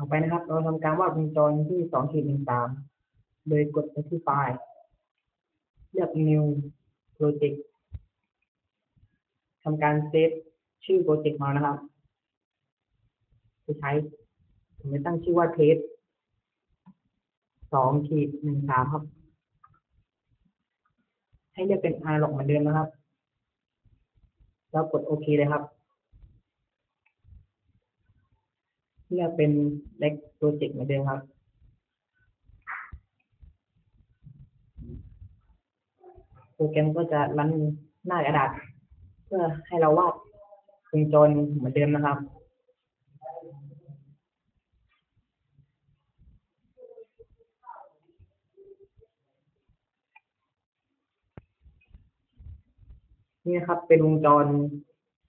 ต่อไปนะครับ เราทำการวาดวงจรที่สองขีดหนึ่งสามโดยกดไปที่ไฟล์ เลือก new project ทำการเซฟชื่อโปรเจกต์มานะครับจะใช้ผมจะตั้งชื่อว่าเทสสองขีดหนึ่งสามครับ ให้เลือกเป็น analog เหมือนเดิมนะครับ แล้วกดโอเคเลยครับ เลือกเป็น Lex Project เหมือนเดิมครับ โปรแกรมก็จะรันหน้ากระดาษ เพื่อให้เราวาดวงจรเหมือนเดิมนะครับนี่นะครับเป็นวงจร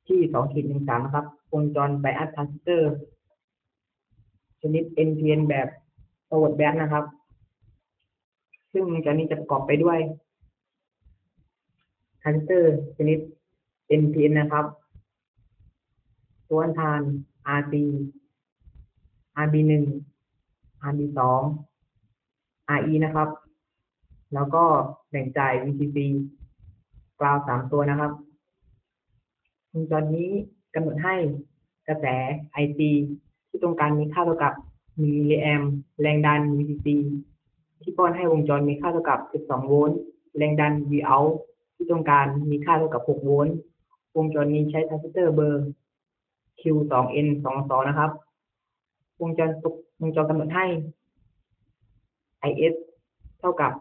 ที่สองขีดหนึ่งสามนะครับ วงจรไบอัสทราสเตอร์ ชนิด NPN แบบ forward batch นะครับ ซึ่งวงจรนี้จะประกอบไปด้วยทรานซิสเตอร์ชนิด NPN นะครับ ตัวอันทาน RC RB1 RB2 RE นะครับ แล้วก็แบ่งจ่าย VCC กราวสามตัวนะครับวงจรนี้กำหนดให้กระแส IC ที่ตรงกลางมีค่าเท่ากับ1มิลลิแอมแรงดัน VCC ที่ป้อนให้วงจรมีค่าเท่ากับ 12 โวลต์แรงดัน Vout ที่ตรงกลางมีค่าเท่ากับ 6 โวลต์วงจรนี้ใช้ทรานซิสเตอร์เบอร์ Q2N22 นะครับ วงจรวงจรกำหนดให้ IS เท่ากับ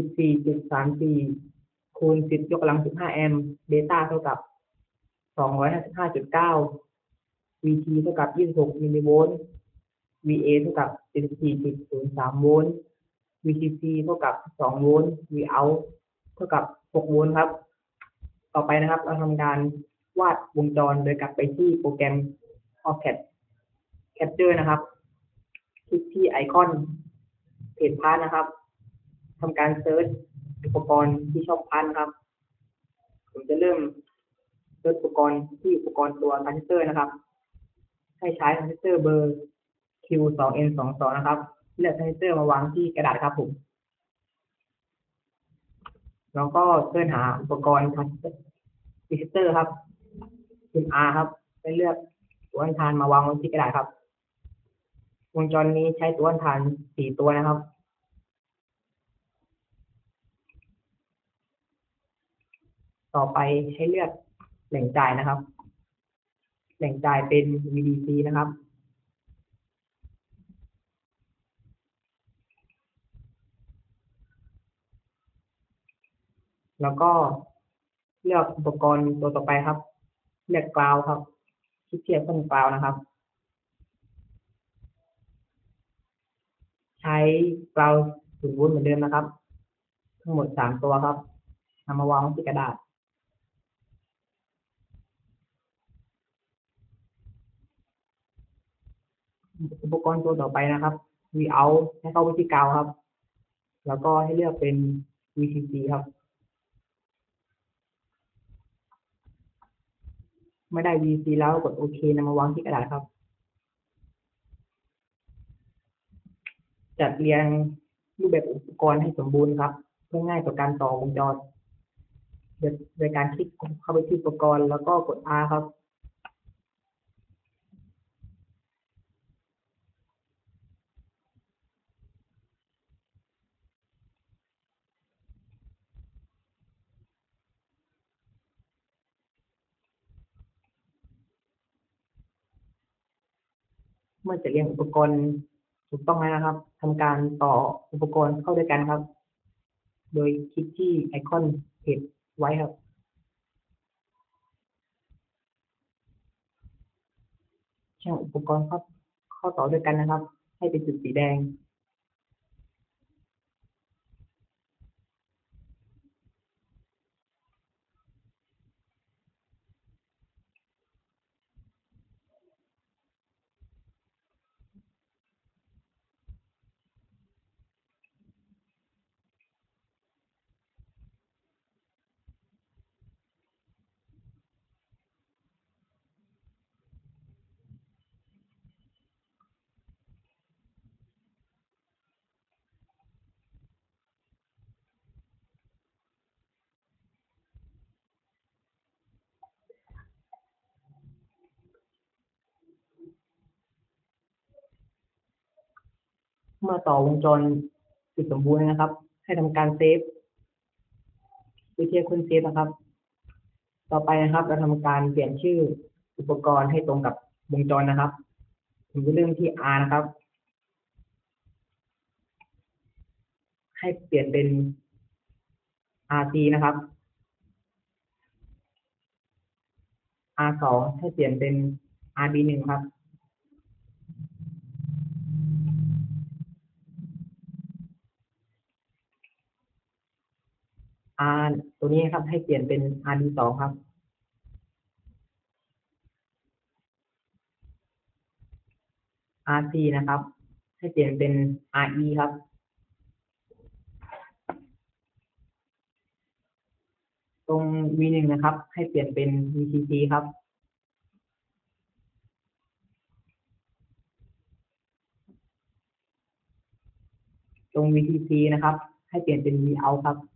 14.34 คูณ 10 ยกกำลัง 15 แอมป์เบต้าเท่ากับ 255.9 VT เท่ากับ 26มิลลิโวลต์ VA เท่ากับ 74.03 โวลต์ VCC เท่ากับ 2 โวลต์ Vout เท่ากับ 6 โวลต์ครับ ต่อไปนะครับเราทำการวาดวงจรโดยกลับไปที่โปรแกรม OrCAD Capture นะครับ คลิกที่ไอคอนเพจพาร์ทนะครับทำการเซิร์ชอุปกรณ์ที่ชอบพันครับ ผมจะเริ่มเซิร์ชอุปกรณ์ที่อุปกรณ์ตัวทรานซิสเตอร์นะครับ ให้ใช้ทรานซิสเตอร์เบอร์ Q2N22 นะครับ เลือกทรานซิสเตอร์มาวางที่กระดาษครับผม แล้วก็เลื่อนหาอุปกรณ์ทรานซิสเตอร์ครับพิมพ์ R ครับไปเลือกตัวอันทานมาวางไว้ที่กระดาษครับ วงจรนี้ใช้ตัวอันทานสี่ตัวนะครับต่อไปให้เลือกแหล่งจ่ายนะครับ แหล่งจ่ายเป็น VDC นะครับแล้วก็เลือกอุปกรณ์ตัวต่อไปครับ เลือกกราวครับคลิกที่ไอคอนกราวนะครับ ใช้กราวศูนย์โวลต์เหมือนเดิมนะครับ ทั้งหมดสามตัวครับนำมาวางที่กระดาษ อุปกรณ์ตัวต่อไปนะครับ Vout ให้เข้าไปที่กาวครับ แล้วก็ให้เลือกเป็น VCC ครับ ไม่ได้ VC แล้วกดโอเคนำมาวางที่กระดาษครับ จัดเรียงรูปแบบอุปกรณ์ให้สมบูรณ์ครับ เพื่อง่ายต่อการต่อวงจรโดยการคลิกเข้าไปที่อุปกรณ์แล้วก็กด R ครับ มื่อจะเรียงอุปกรณ์ถูกต้องแล้วนะครับทำการต่ออุปกรณ์เข้าด้วยกันครับ โดยคลิกที่ไอคอนเพจไว้ครับช่างอุปกรณ์เข้าเข้าต่อด้วยกันนะครับ ให้เป็นจุดสีแดง มื่อต่อวงจรเสร็จสมบูรณ์นะครับ ให้ทำการเซฟวิธีคุณเซฟนะครับ ต่อไปนะครับ เราทำการเปลี่ยนชื่ออุปกรณ์ให้ตรงกับวงจรนะครับ ผมจะเริ่มที่ R นะครับ ให้เปลี่ยนเป็น RC นะครับ R สองให้เปลี่ยนเป็น RB หนึ่งครับ R ตัวนี้ครับ ให้เปลี่ยนเป็น RD สองครับ RC นะครับ ให้เปลี่ยนเป็น RE ครับ ตรง V หนึ่งนะครับ ให้เปลี่ยนเป็น VCC ครับ ตรง VCC นะครับ ให้เปลี่ยนเป็น Vout ครับ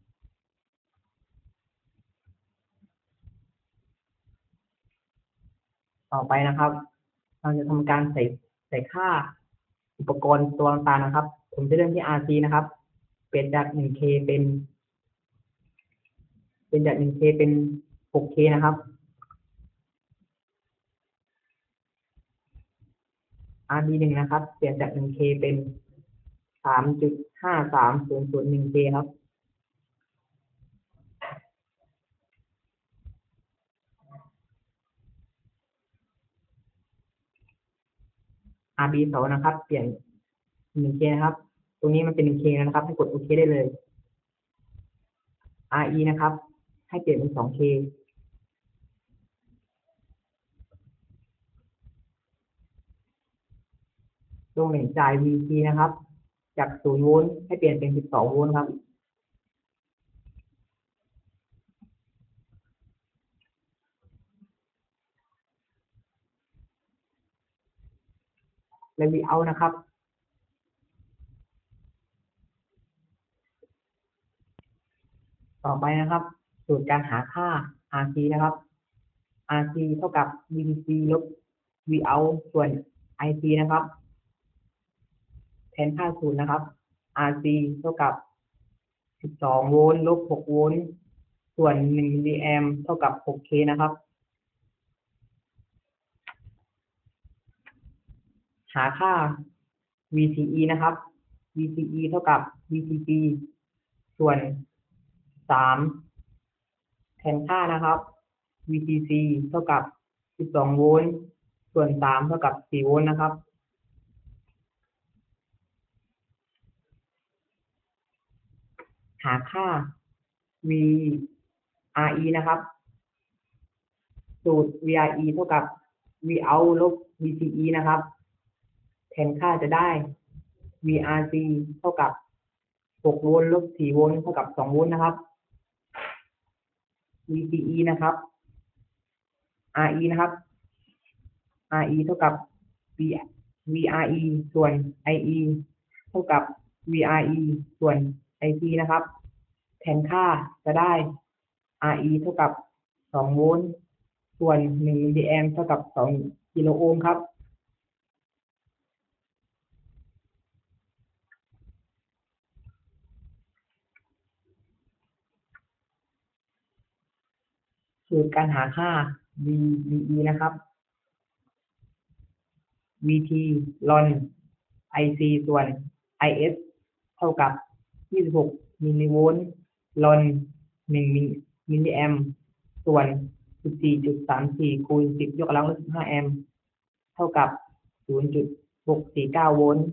ต่อไปนะครับ เราจะทำการใส่ใส่ค่าอุปกรณ์ตัวต่างๆนะครับ ผมจะเริ่มที่ RC นะครับ เปลี่ยนจาก 1K เป็น เป็นจาก 1K เป็น 6K นะครับ RD หนึ่งนะครับ เปลี่ยนจาก 1K เป็น 3.5300 1K ครับ RB สองนะครับ เปลี่ยน 1K นะครับ ตรงนี้มันเป็น 1K นะครับ ให้กดโอเคได้เลย RE นะครับ ให้เปลี่ยนเป็น 2K ตรงแหล่งจ่าย VC นะครับ จาก 0 โวลต์ให้เปลี่ยนเป็น 12 โวลต์ครับ และ Vout นะครับต่อไปนะครับ สูตรการหาค่า RC นะครับ RC เท่ากับ VC ลบ Vout ส่วน IC นะครับ แทนค่าสูตรนะครับ RC เท่ากับ 12 โวลต์ลบ 6 โวลต์ ส่วน1มิลลิแอมเท่ากับ 6K นะครับ หาค่า VCE นะครับ VCE เท่ากับ VCC ส่วน3แทนค่านะครับ VCC เท่ากับ12โวลต์ส่วน3เท่ากับ4โวลต์นะครับ หาค่า VRE นะครับ สูตร VRE เท่ากับ Vout ลบ VCE นะครับ แทนค่าจะได้ VRC เท่ากับ 6 โวลต์ลบ 4 โวลต์เท่ากับ 2 โวลต์นะครับ VCE นะครับ RE นะครับ RE เท่ากับ VRE ส่วน IE เท่ากับ VRE ส่วน IC นะครับ แทนค่าจะได้ RE เท่ากับ 2 โวลต์ ส่วน1มิลลิแอมเท่ากับ 2 กิโลโอห์มครับ สูตรการหาค่า VBE นะครับ VT ln IC ส่วน IS เท่ากับ 26 มิลลิโวลต์ ln 1มิลลิแอมส่วน 14.34 คูณ 10 ยกกำลัง15แอมเท่ากับ 0.649 โวลต์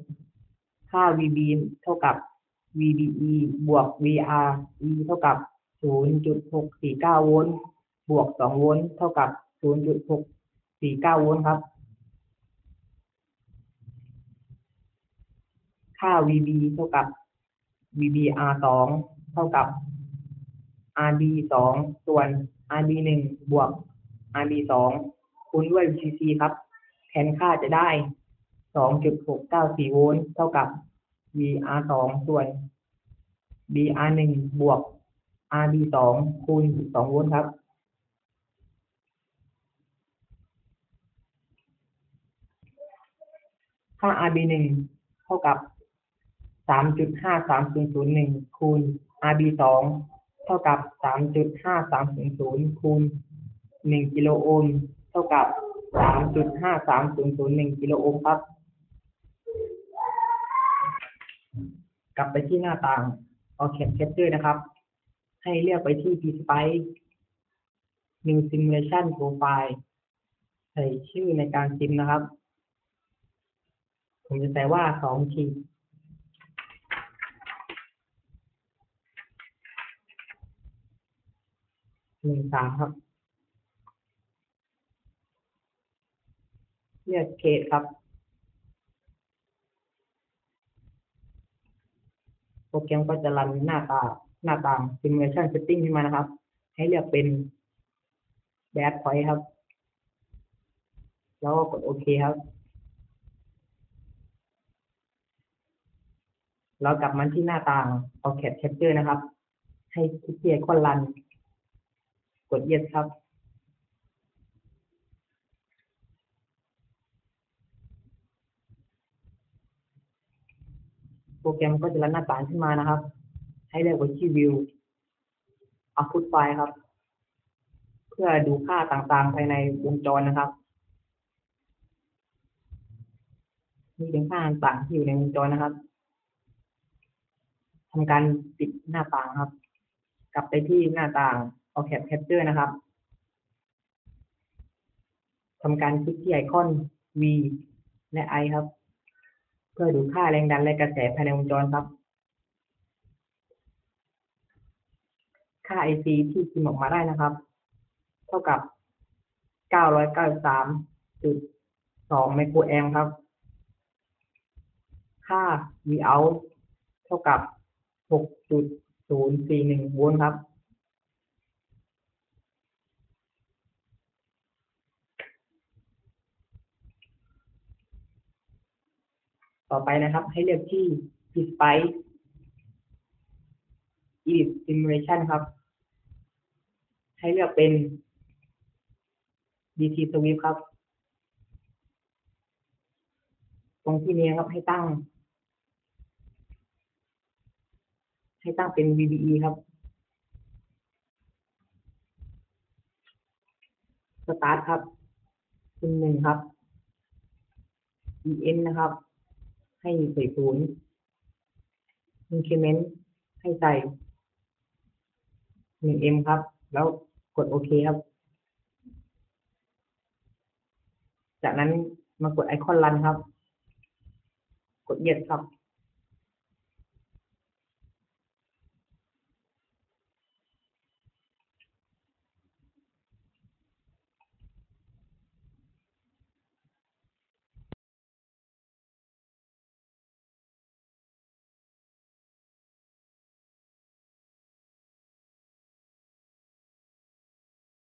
ค่า VB เท่ากับ VBE บวก VRE เท่ากับ 0.649 โวลต์ บวก2โวลต์เท่ากับ0.649โวลต์ครับ ค่า VB เท่ากับ VBR สองเท่ากับ RB สองส่วน RB หนึ่งบวก RB สองคูณด้วย VCC ครับแทนค่าจะได้2.694โวลต์เท่ากับ VR สองส่วน BR หนึ่งบวก RB สองคูณ2โวลต์ครับ ค่า RB หนึ่งเท่ากับสามจุดห้าสามศูนย์ศูนย์หนึ่งคูณ RB สองเท่ากับสามจุดห้าสามศูนย์ศูนย์คูณหนึ่งกิโลโอห์มเท่ากับสามจุดห้าสามศูนย์ศูนย์หนึ่งกิโลโอห์มครับ กลับไปที่หน้าต่าง Orchid Capture นะครับ ให้เลือกไปที่ PSpice New Simulation Profile ใส่ชื่อในการซิมนะครับ ผมจะใส่ว่าสองขีดหนึ่งสามครับเลือกเคสครับโปรแกรมก็จะรันหน้าตาหน้าต่าง Simulation Setting ขึ้นมานะครับ ให้เลือกเป็น Bad Point ครับ แล้วก็กดโอเคครับ แล้วกลับมาที่หน้าต่าง Orchid Capture นะครับ ให้คลิกที่ไอคอนรัน กด Yes ครับ โปรแกรมก็จะรันหน้าต่างขึ้นมานะครับ ให้เลือกไปที่ View Output File ครับ เพื่อดูค่าต่างๆ ภายในวงจรนะครับนี่เป็นค่าต่างๆที่อยู่ในวงจรนะครับ ทำการปิดหน้าต่างครับ กลับไปที่หน้าต่าง Orchid Capture นะครับทำการคลิกที่ไอคอน V และ I ครับ เพื่อดูค่าแรงดันและกระแสภายในวงจรครับ ค่า IC ที่พิมพ์ออกมาได้นะครับ เท่ากับ 993.2ไมโครแอมป์ครับ ค่า Vout เท่ากับ 6.041โวลต์ครับ ต่อไปนะครับ ให้เลือกที่ PSpice Edit Simulation ครับ ให้เลือกเป็น DC Swift ครับ ตรงที่นี้ครับให้ตั้ง ให้ตั้งเป็น VBE ครับ Start ครับเป็นหนึ่งครับ EN นะครับ ให้ใส่ศูนย์ increment ให้ใส่หนึ่ง M ครับ แล้วกดโอเคครับ จากนั้นมากดไอคอนรันครับ กด yes ครับ